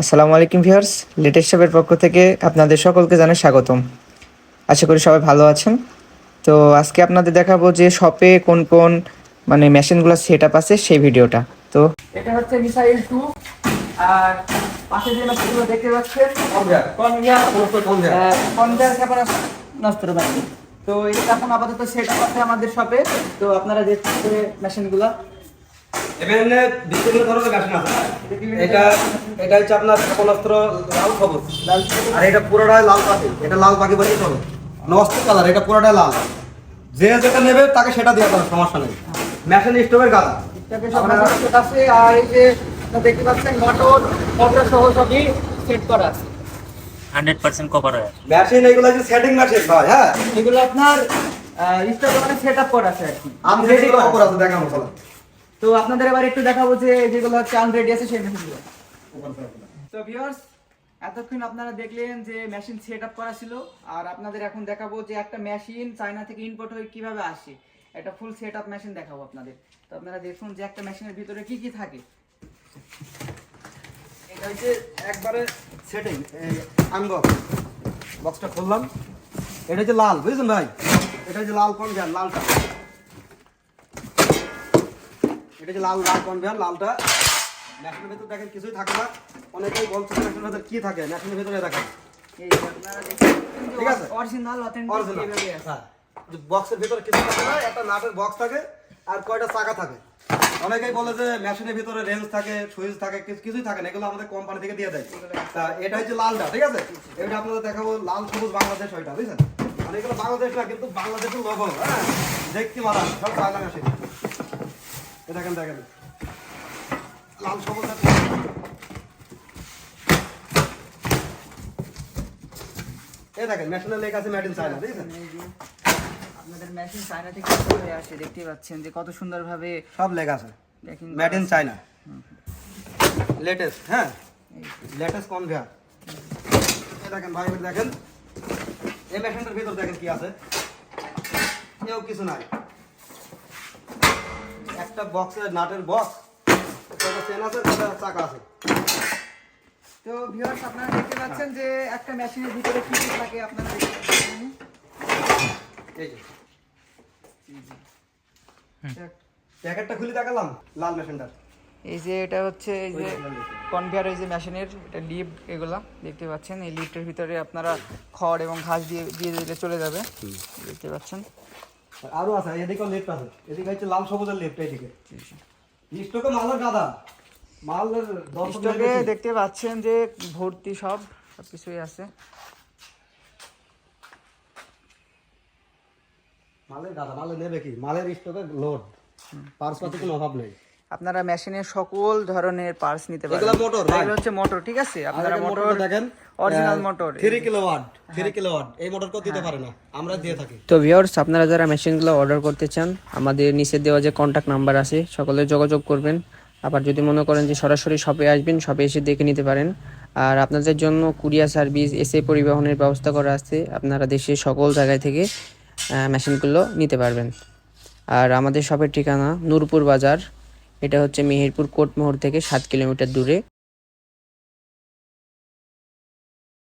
আসসালামু আলাইকুম viewers latest শপের পক্ষ থেকে আপনাদের সকলকে জানাই স্বাগতম। আশা করি সবাই ভালো আছেন। তো আজকে আপনাদের দেখাবো যে শপে কোন কোন মানে মেশিনগুলো সেট আপ আছে সেই ভিডিওটা। তো এটা হচ্ছে মিসাইল টু আর পাশে যে মেশিনগুলো দেখতে পাচ্ছেন কনভিয়ার ক্ষেপণাস্ত্র নস্ত্র বাকি তো এটা এখন আপাতত সেট আপ আছে আমাদের শপে। তো আপনারা দেখছেন মেশিনগুলো। এখানে বিভিন্ন ধরনের মেশিন আছে এটা এটা হচ্ছে আপনার ক্ষেপণাস্ত্র লাল লাল আর এটা পুরোটাই লাল পাখি। এটা লাল পাখি বলেই চলে। নষ্ট কালার এটা পুরোটাই লাল। যে যেটা নেবে তাকে সেটা দেওয়া যাবে সমস্যা নেই। মেশিন স্টোভের মেশিন আছে আর এই যে দেখতে পাচ্ছেন মোটর মোটর সহ সবই সেট করা আছে হান্ড্রেড পার্সেন্ট কভার হয়। মেশিন এগুলো যে সেটিং মেশিন ভাই হ্যাঁ? এগুলো আপনার ইনস্টল করে সেট আপ করা আছে আর কি। আমি রেডি করা আছে দেখাবো চলো। তো আপনাদের এবার একটু দেখাবো যে যেগুলো হচ্ছে আনরেডি আছে সেই মেশিনগুলো তো ভিউয়ার্স এতক্ষণ আপনারা দেখলেন যে মেশিন সেট আপ করা ছিল, আর আপনাদের এখন দেখাবো যে একটা মেশিন চায়না থেকে ইম্পোর্ট হয়ে কীভাবে আসে। একটা ফুল সেট আপ মেশিন দেখাবো আপনাদের। তো আপনারা দেখুন যে একটা মেশিনের ভিতরে কি কি থাকে। এটা হচ্ছে একবারে সেটিং আনবক্স বক্সটা খুললাম। এটা হচ্ছে লাল, বুঝছেন ভাই? এটা হচ্ছে লাল কনভেয়ার, লালটা। এটা হচ্ছে লাল লাল কনভেয়ার লালটা মেশিনের ভেতর দেখেন কিছুই থাকে না। অনেকেই বলছে মেশিনের ভেতর কি থাকে? মেশিনের ভেতরে দেখেন। এই আপনারা দেখুন ঠিক আছে। অরিজিনাল অথেন্টিক যে বক্সের ভিতরে কিছু থাকে না একটা নাটের বক্স থাকে আর কয়টা চাকা থাকে। অনেকেই বলে যে মেশিনের ভিতরে রেঞ্জ থাকে সুইচ থাকে কিছু- কিছুই থাকে না এগুলো আমাদের কোম্পানি থেকে দিয়ে দেয়। তা এটা হচ্ছে লালটা ঠিক আছে? এটা আপনাদের দেখাবো লাল সবুজ বাংলাদেশ ওইটা বুঝছেন? মানে এগুলো বাংলাদেশ না কিন্তু বাংলাদেশের লোগো হ্যাঁ? দেখতে মারা সব মেশিন এ দেখেন দেখেন। লাল সবুজ এই দেখেন লেখা আছে মেড ইন চায়না এই যে আপনাদের মেশিন চায়না থেকে হয়ে আসে দেখতে পাচ্ছেন যে কত সুন্দরভাবে সব লেখা আছে। দেখেন মেড ইন চায়না লেটেস্ট হ্যাঁ? লেটেস্ট কনভেয়ার দেখেন ভাই দেখেন। এই মেশিনটার ভিতর দেখেন কি আছে? কেউ কিছু নাই। একটা বক্সের নাটের বক্স কয়টা চেন আছে কয়টা চাকা আছে। তো ভিউয়ার্স আপনারা দেখতে পাচ্ছেন যে একটা মেশিনের ভিতরে কি কি থাকে আপনারা দেখতে পাচ্ছেন? এই যে। প্যাকেটটা খুলে দেখালাম লাল মেশিনটার এই যে এটা হচ্ছে এই যে কনভেয়ার এই যে মেশিনের এটা লিফট এগুলা দেখতে পাচ্ছেন? এই লিফটের ভিতরে আপনারা খড় এবং ঘাস দিয়ে দিয়ে দিলে চলে যাবে। দেখতে পাচ্ছেন? আরও আছে এদিকেও লিফট আছে। এদিকে হচ্ছে লাল সবুজের লিফট স্টকে মালের গাদা। মালের স্টকে দেখতে পাচ্ছেন যে ভর্তি সব সব কিছুই আছে। মালের গাদা মালে নেবে কি? মালের স্টকে লোড পার্স পাতি কোনো অভাব নেই। আপনারা মেশিনের সকল ধরনের পার্টস নিতে পারেন এগুলা ভাই। এগুলো হচ্ছে মোটর ঠিক আছে? আপনারা মোটর দেখেন। Original motor three kilo watt three kilo এই মোটর কেউ দিতে পারে না আমরা দিয়ে থাকি। তো ভিউয়ার্স আপনারা যারা মেশিনগুলো অর্ডার করতে চান আমাদের নিচে দেওয়া যে কন্ট্যাক্ট নাম্বার আছে সকলে যোগাযোগ করবেন। আবার যদি মনে করেন যে সরাসরি শপে আসবেন শপে এসে দেখে নিতে পারেন। আর আপনাদের জন্য কুরিয়ার সার্ভিস এসে পরিবহনের ব্যবস্থা করা আছে। আপনারা দেশের সকল জায়গায় থেকে মেশিনগুলো নিতে পারবেন। আর আমাদের শপের ঠিকানা নূরপুর বাজার। এটা হচ্ছে মেহেরপুর কোটমোহর থেকে সাত কিলোমিটার দূরে।